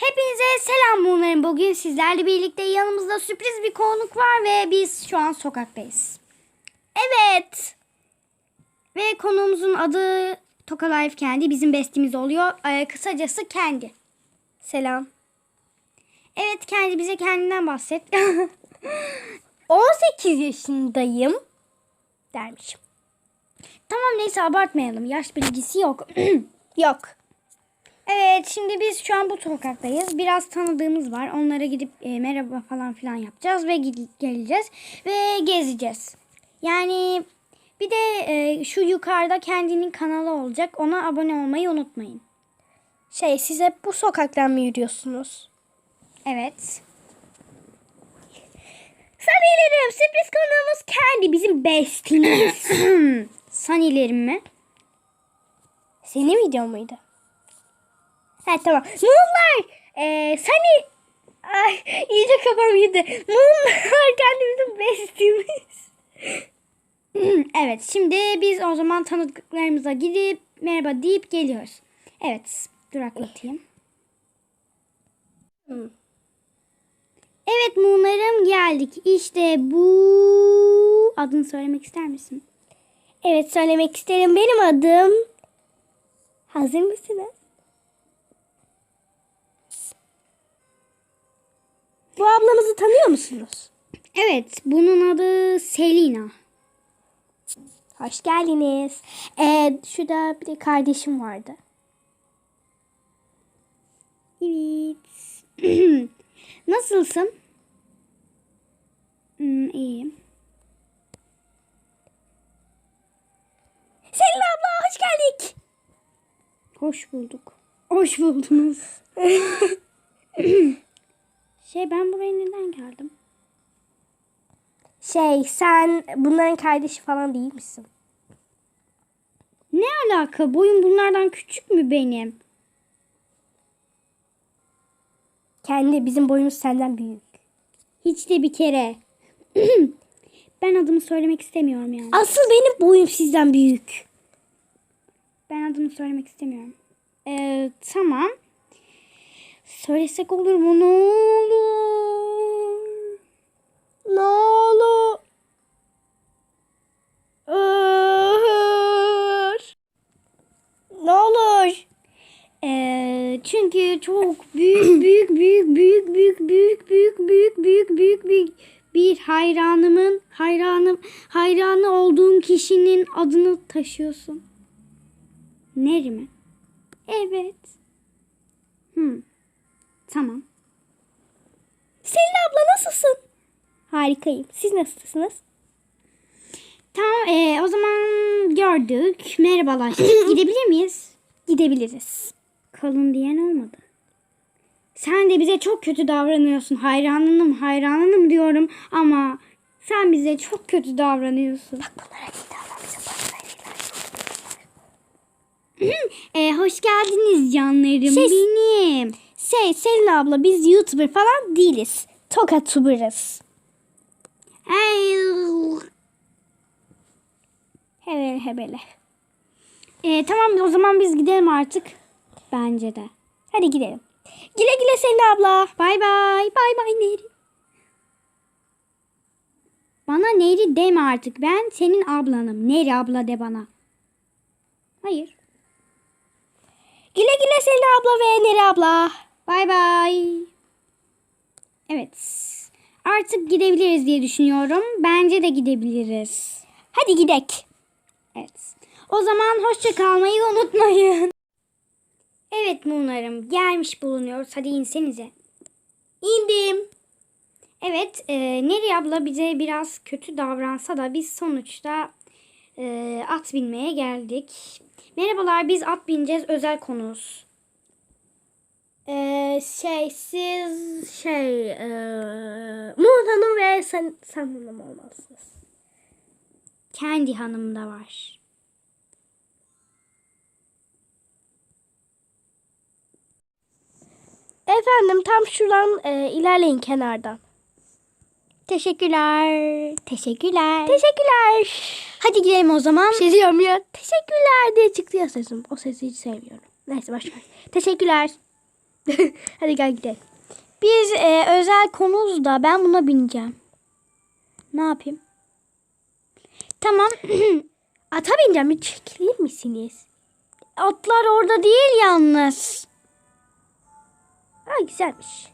Hepinize selam bunların. Bugün sizlerle birlikte yanımızda sürpriz bir konuk var ve biz şu an sokaktayız. Evet. Ve konuğumuzun adı Toka Life Kendi. Bizim bestimiz oluyor. Ee, kısacası Kendi. Selam. Evet Kendi bize kendinden bahset. 18 yaşındayım dermişim. tamam neyse abartmayalım. Yaş bilgisi yok. Yok. Evet şimdi biz şu an bu sokaktayız. Biraz tanıdığımız var. Onlara gidip e, merhaba falan filan yapacağız ve geleceğiz ve gezeceğiz. Yani bir de e, şu yukarıda kendinin kanalı olacak. Ona abone olmayı unutmayın. Şey siz hep bu sokaktan mı yürüyorsunuz? Evet. Sanıyorum sürpriz konuğumuz kendi bizim bestimiz. Sanilerim mi? Senin video muydu? Ha tamam. Mumlar. Ee, Sani. Ay iyice kafam yedi. Mumlar kendi bizim bestimiz. evet şimdi biz o zaman tanıdıklarımıza gidip merhaba deyip geliyoruz. Evet duraklatayım. Hmm. Evet Munar'ım geldik. İşte bu adını söylemek ister misin? Evet söylemek isterim. Benim adım. Hazır mısınız? Bu ablamızı tanıyor musunuz? Evet bunun adı Selina. Hoş geldiniz. Ee, şurada bir de kardeşim vardı. Evet. Nasılsın? Hmm, iyiyim. Selin abla hoş geldik. Hoş bulduk. Hoş buldunuz. şey ben buraya neden geldim? Şey sen bunların kardeşi falan değil misin? Ne alaka? Boyum bunlardan küçük mü benim? Kendi bizim boyumuz senden büyük. Hiç de bir kere. ben adımı söylemek istemiyorum yani. Asıl benim boyum sizden büyük. Ben adımı söylemek istemiyorum. Ee, tamam. Söylesek olur mu? Ne olur? Ne olur. Ne olur. Ee, çünkü çok büyük büyük büyük büyük büyük büyük büyük büyük büyük büyük büyük bir hayranımın hayranım hayranı olduğum kişinin adını taşıyorsun. Neri mi? Evet. Hmm. Tamam. Selin abla nasılsın? Harikayım. Siz nasılsınız? Tamam ee, o zaman gördük. Merhabalaştık. Gidebilir miyiz? Gidebiliriz. Kalın diyen olmadı. Sen de bize çok kötü davranıyorsun. Hayranınım hayranınım diyorum ama sen bize çok kötü davranıyorsun. Bak bunlara ama bize para. Ee, hoş geldiniz canlarım Şey- benim. Şey Selin abla biz YouTuber falan değiliz. Tokatuber'ız. Hebele hebele. Ee, tamam o zaman biz gidelim artık. Bence de. Hadi gidelim. Güle güle Selin abla. Bay bay. Bay bay Neri. Bana Neri deme artık. Ben senin ablanım. Neri abla de bana. Hayır. Güle güle Selin abla ve Neri abla. Bay bay. Evet. Artık gidebiliriz diye düşünüyorum. Bence de gidebiliriz. Hadi gidek. Evet. O zaman hoşça kalmayı unutmayın. Evet Munar'ım gelmiş bulunuyoruz. Hadi insenize. İndim. Evet e, Neri abla bize biraz kötü davransa da biz sonuçta e, at binmeye geldik. Merhabalar biz at bineceğiz özel konumuz. Ee, şey siz şey ee, Murat Hanım ve sen, sen hanım olmalısınız. Kendi hanım da var. Efendim tam şuradan ee, ilerleyin kenardan. Teşekkürler. Teşekkürler. Teşekkürler. Hadi gidelim o zaman. şey diyorum ya. Teşekkürler diye çıktı ya sesim. O sesi hiç sevmiyorum. Neyse başka. Teşekkürler. Hadi gel gidelim. Biz e, özel konumuz da ben buna bineceğim. Ne yapayım? Tamam. Ata bineceğim. Bir çekilir misiniz? Atlar orada değil yalnız. Ha güzelmiş.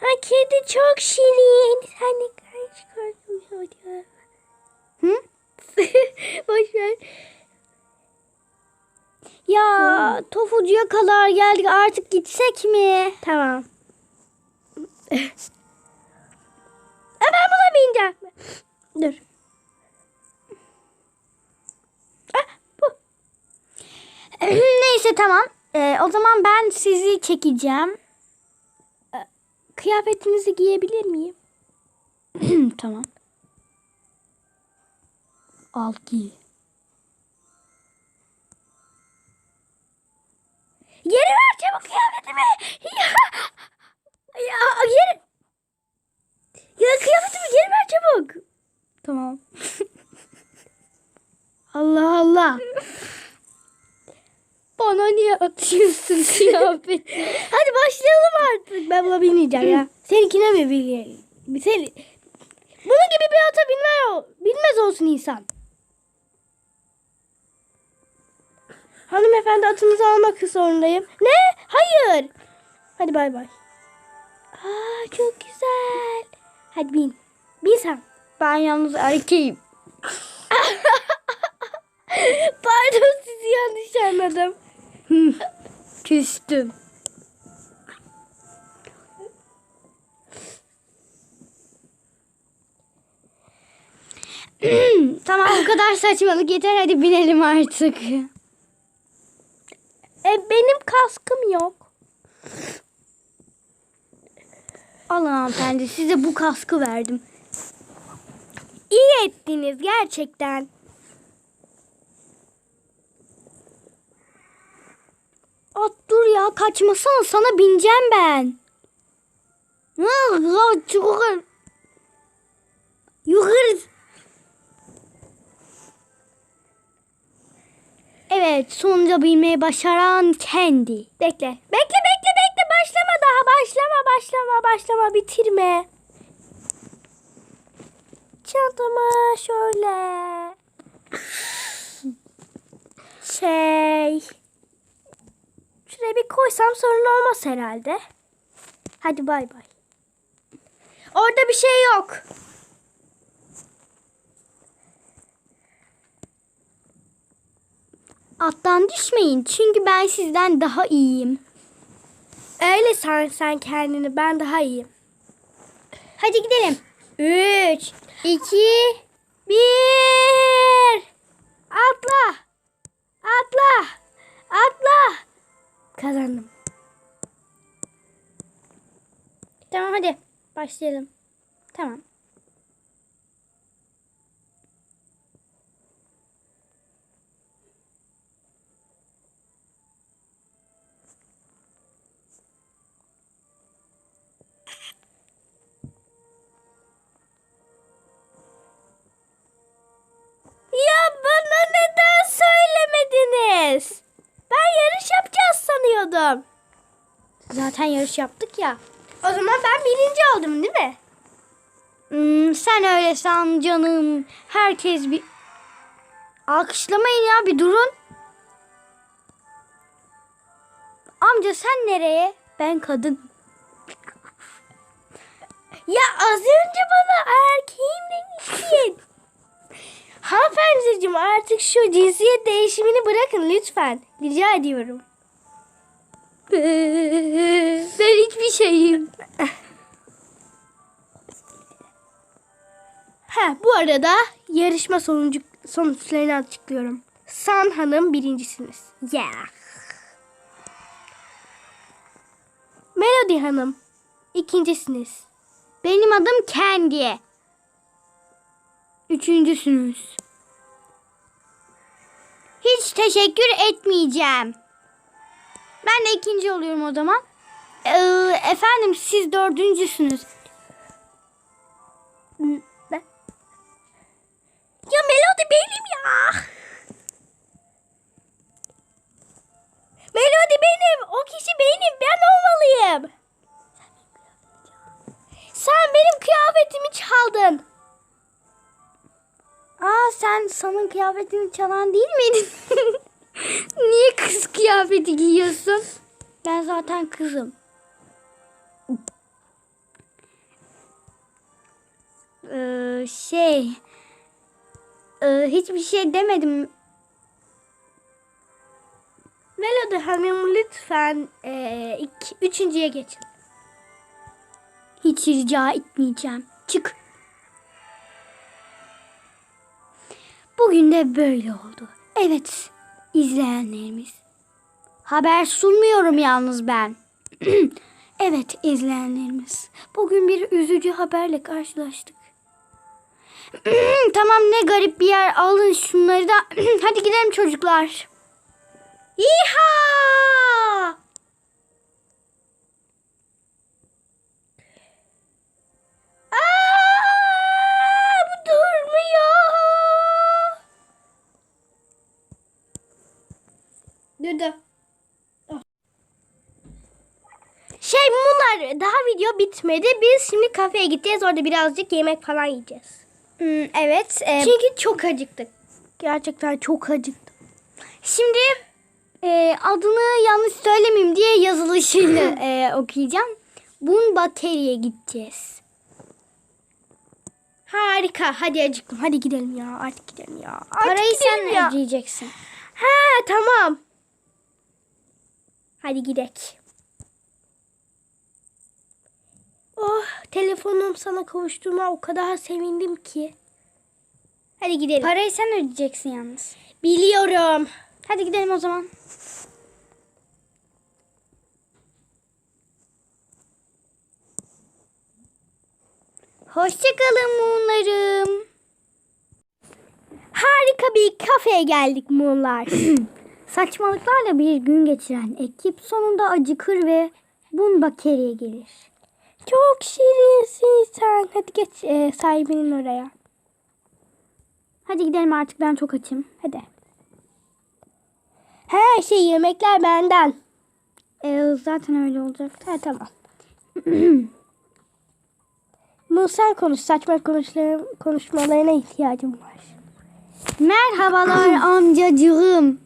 Ha kedi çok şirin. Sen ne kadar çıkartmıyor. Hı? Boş ver. Ya tofucuya kadar geldik artık gitsek mi? Tamam. Ha, ben buna bineceğim. Dur. Ah, bu. Neyse tamam. E, o zaman ben sizi çekeceğim. Kıyafetinizi giyebilir miyim? tamam. Al giy. Atıyorsun kıyafeti? Hadi başlayalım artık. Ben buna binmeyeceğim ya. Seninkine mi bineyim? Seni... Bunun gibi bir ata binmez, bilmez olsun insan. Hanımefendi atınızı almak zorundayım. Ne? Hayır. Hadi bay bay. Aa çok güzel. Hadi bin. Bin sen. Ben yalnız erkeğim. Pardon sizi yanlış anladım. Küstüm. tamam bu kadar saçmalık yeter hadi binelim artık. E, benim kaskım yok. Alın hanımefendi size bu kaskı verdim. İyi ettiniz gerçekten. At dur ya kaçmasana sana bineceğim ben. Yukarı. Yukarı. Evet sonunda bilmeyi başaran kendi. Bekle. Bekle bekle bekle başlama daha başlama başlama başlama bitirme. Çantamı şöyle. Şey. Şuraya bir koysam sorun olmaz herhalde. Hadi bay bay. Orada bir şey yok. Attan düşmeyin çünkü ben sizden daha iyiyim. Öyle sen sen kendini ben daha iyiyim. Hadi gidelim. 3, 2, 1. Atla. Atla. Atla. Kazandım. Tamam hadi. Başlayalım. Tamam. Zaten yarış yaptık ya. O zaman ben birinci oldum değil mi? Hmm, sen öyle san canım. Herkes bir... Alkışlamayın ya bir durun. Amca sen nereye? Ben kadın. Ya az önce bana erkeğim demiştin. Hanımefendiciğim artık şu cinsiyet değişimini bırakın lütfen. Rica ediyorum. Ben hiçbir şeyim. Ha bu arada yarışma sonucu, sonuçlarını açıklıyorum. San Hanım birincisiniz. Yeah. Melody Hanım ikincisiniz. Benim adım Kendi. Üçüncüsünüz. Hiç teşekkür etmeyeceğim. Ben de ikinci oluyorum o zaman. Ee, efendim siz dördüncüsünüz. Ben... Ya Melody benim ya. Melody benim. O kişi benim. Ben olmalıyım. Sen benim kıyafetimi çaldın. Aa sen sanın kıyafetini çalan değil miydin? Kız kıyafeti giyiyorsun? Ben zaten kızım. Ee, şey ee, hiçbir şey demedim. Melody Hanım lütfen ee, iki, üçüncüye geçin. Hiç rica etmeyeceğim. Çık. Bugün de böyle oldu. Evet, izleyenlerimiz. Haber sunmuyorum yalnız ben. evet, izleyenlerimiz. Bugün bir üzücü haberle karşılaştık. tamam ne garip bir yer. Alın şunları da. Hadi gidelim çocuklar. İha! Durdu. Şey daha video bitmedi. Biz şimdi kafeye gideceğiz. Orada birazcık yemek falan yiyeceğiz. Hmm, evet. e, Çünkü çok acıktık. Gerçekten çok acıktım. Şimdi e, adını yanlış söylemeyeyim diye yazılışıyla e, okuyacağım. Bun Bakeri'ye gideceğiz. Harika. Hadi acıktım. Hadi gidelim ya. Artık gidelim ya. Artık Parayı sen gidelim ya. ödeyeceksin. Ha tamam. Hadi gidek. Telefonum sana kavuştuğuma o kadar sevindim ki. Hadi gidelim. Parayı sen ödeyeceksin yalnız. Biliyorum. Hadi gidelim o zaman. Hoşçakalın Moonlarım. Harika bir kafeye geldik Moonlar. Saçmalıklarla bir gün geçiren ekip sonunda acıkır ve Bun Bakeri'ye gelir. Çok şirinsin sen. Hadi geç e, sahibinin oraya. Hadi gidelim artık ben çok açım. Hadi. Her şey yemekler benden. Ee, zaten öyle olacak. Ha tamam. Bu sen konuş. Saçma konuşmalarına ihtiyacım var. Merhabalar amcacığım.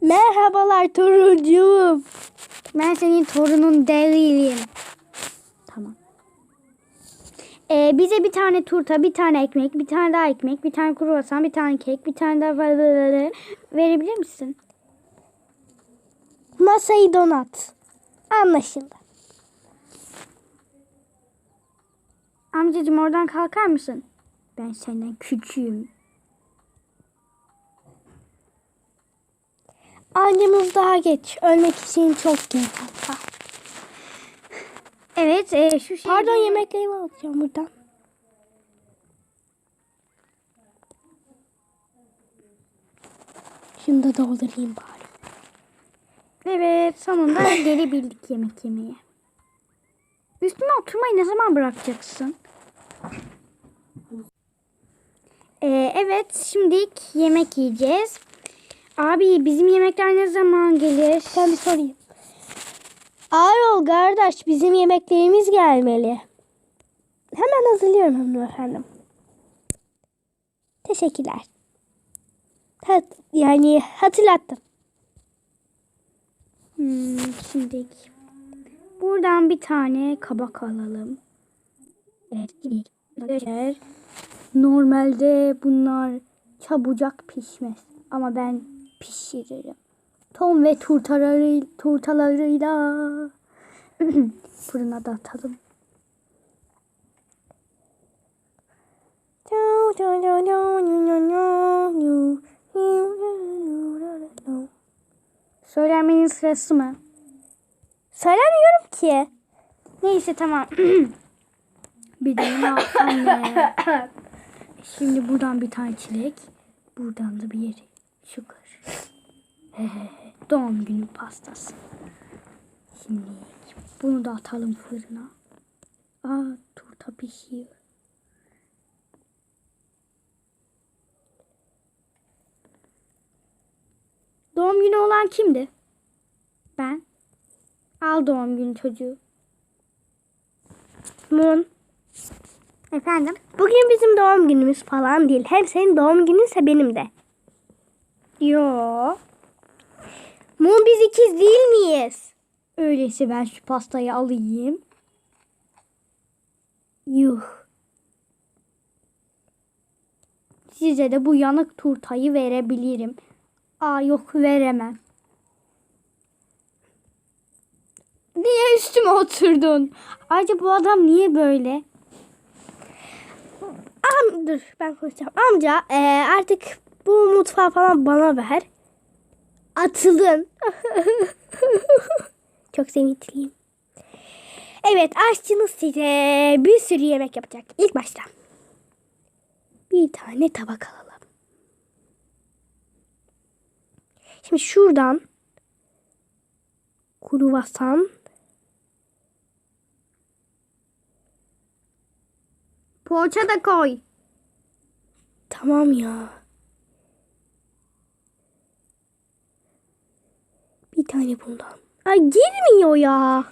Merhabalar toruncuğum. Ben senin torunun değilim. Ee, bize bir tane turta, bir tane ekmek, bir tane daha ekmek, bir tane kruvasan, bir tane kek, bir tane daha verebilir misin? Masayı donat. Anlaşıldı. Amcacığım oradan kalkar mısın? Ben senden küçüğüm. Ancamız daha geç. Ölmek için çok geç. hatta. Evet, e, şu şey. Pardon yemeklerimi alacağım buradan. Şunu da doldurayım bari. Evet, sonunda gelebildik yemek yemeye. Üstüme oturmayı ne zaman bırakacaksın? Ee, evet, şimdilik yemek yiyeceğiz. Abi bizim yemekler ne zaman gelir? Sen bir sorayım. Ağır ol kardeş. Bizim yemeklerimiz gelmeli. Hemen hazırlıyorum hanımefendim. Teşekkürler. Hat, yani hatırlattım. Hmm, şimdilik. Buradan bir tane kabak alalım. Evet. Normalde bunlar çabucak pişmez. Ama ben pişiririm. Tom ve turtaları, turtalarıyla fırına da atalım. Söylemenin sırası mı? Söylemiyorum ki. Neyse tamam. bir de ne anne. Şimdi buradan bir tane çilek. Buradan da bir yeri. Sugar. Doğum günü pastası. Şimdi bunu da atalım fırına. Aa turta pişiyor. Doğum günü olan kimdi? Ben. Al doğum günü çocuğu. Moon. Efendim? Bugün bizim doğum günümüz falan değil. Hem senin doğum gününse benim de. Yo. Mum biz ikiz değil miyiz? Öyleyse ben şu pastayı alayım. Yuh. Size de bu yanık turtayı verebilirim. Aa yok veremem. Niye üstüme oturdun? Ayrıca bu adam niye böyle? Am dur ben konuşacağım. Amca eee, artık bu mutfağı falan bana ver. Atılın. Çok sevinçliyim. Evet aşçınız size bir sürü yemek yapacak. İlk başta bir tane tabak alalım. Şimdi şuradan kruvasan Poğaça da koy. Tamam ya. Bir tane bundan. Ay girmiyor ya.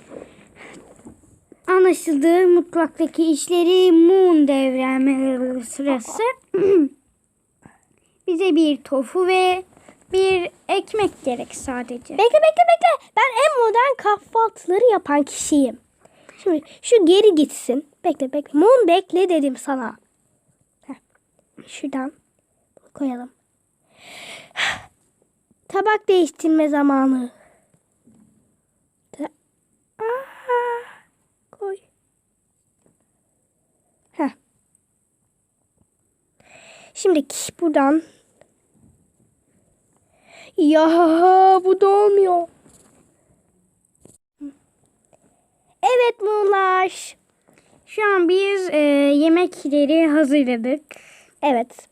Anlaşıldı. Mutfaktaki işleri Moon devreme sırası. Bize bir tofu ve bir ekmek gerek sadece. Bekle bekle bekle. Ben en modern kahvaltıları yapan kişiyim. Şimdi şu geri gitsin. Bekle bekle. Moon bekle dedim sana. Şuradan koyalım. Tabak değiştirme zamanı. Aa, koy. Heh. Şimdi buradan ya bu da olmuyor. Evet Muğlaş. Şu an biz e, yemekleri hazırladık. Evet.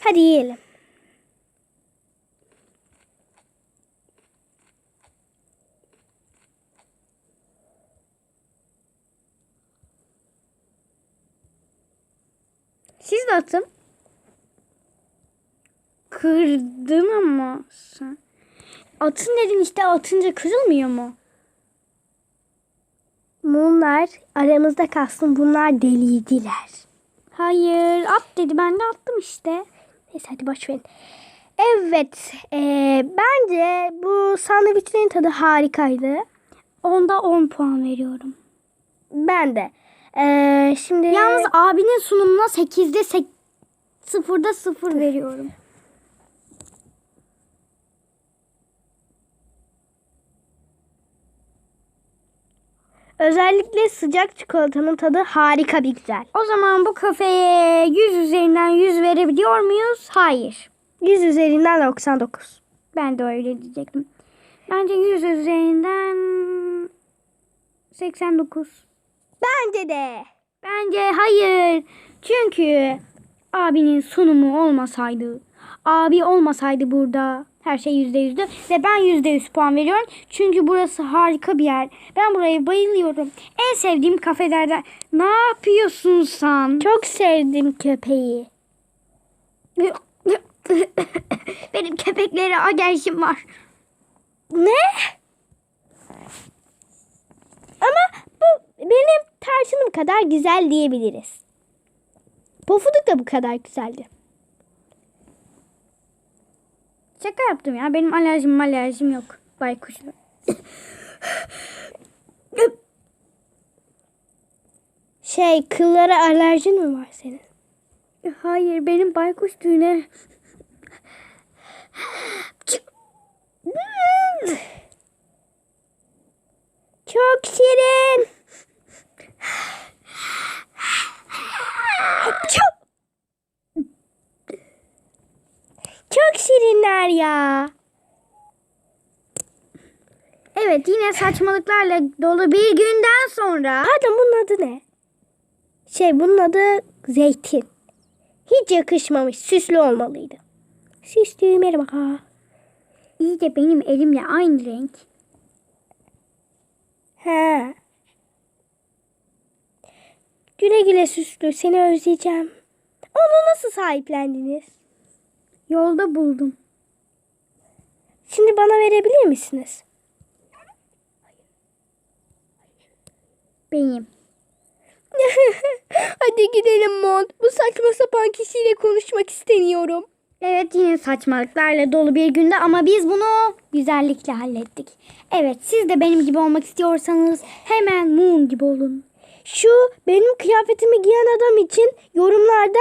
Hadi yiyelim. Siz de atın. Kırdın ama sen. Atın dedin işte atınca kırılmıyor mu? Bunlar aramızda kalsın bunlar deliydiler. Hayır at dedi ben de attım işte. Neyse hadi boş verin. Evet. eee, bence bu sandviçlerin tadı harikaydı. Onda 10 puan veriyorum. Ben de. Eee, şimdi... Yalnız abinin sunumuna 8'de 8, 0'da 0 veriyorum. Özellikle sıcak çikolatanın tadı harika bir güzel. O zaman bu kafeye 100 üzerinden 100 verebiliyor muyuz? Hayır. 100 üzerinden 99. Ben de öyle diyecektim. Bence 100 üzerinden 89. Bence de. Bence hayır. Çünkü abinin sunumu olmasaydı, abi olmasaydı burada her şey yüzde yüzdü ve ben yüzde yüz puan veriyorum. Çünkü burası harika bir yer. Ben buraya bayılıyorum. En sevdiğim kafelerden. Ne yapıyorsun sen? Çok sevdim köpeği. Benim köpeklere alerjim var. Ne? Ama benim tarçınım kadar güzel diyebiliriz. Pofuduk da bu kadar güzeldi. Şaka yaptım ya. Benim alerjim alerjim yok. Baykuş. Şey kıllara alerjin mi var senin? Hayır benim baykuş tüyüne Çok şirin. Çok. Çok şirinler ya. Evet yine saçmalıklarla dolu bir günden sonra Pardon bunun adı ne? Şey bunun adı zeytin. Hiç yakışmamış. Süslü olmalıydı. Süslü merhaba. iyi de benim elimle aynı renk. He. Güle güle süslü. Seni özleyeceğim. Onu nasıl sahiplendiniz? Yolda buldum. Şimdi bana verebilir misiniz? Benim. Hadi gidelim Mon. Bu saçma sapan kişiyle konuşmak istemiyorum. Evet yine saçmalıklarla dolu bir günde ama biz bunu güzellikle hallettik. Evet siz de benim gibi olmak istiyorsanız hemen Moon gibi olun. Şu benim kıyafetimi giyen adam için yorumlarda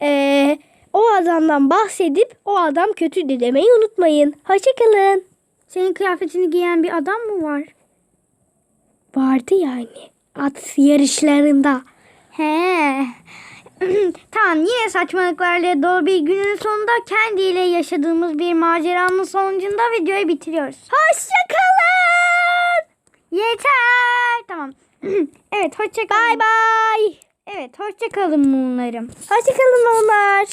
eee, o adamdan bahsedip o adam kötü demeyi unutmayın. Hoşçakalın. Senin kıyafetini giyen bir adam mı var? Vardı yani at yarışlarında. He. tamam yine saçmalıklarla dolu bir günün sonunda kendiyle yaşadığımız bir maceranın sonucunda videoyu bitiriyoruz. Hoşçakalın. Yeter. Tamam. Evet hoşça kalın. Bay bay. Evet hoşça kalın Moon'larım. Hoşçakalın onlar.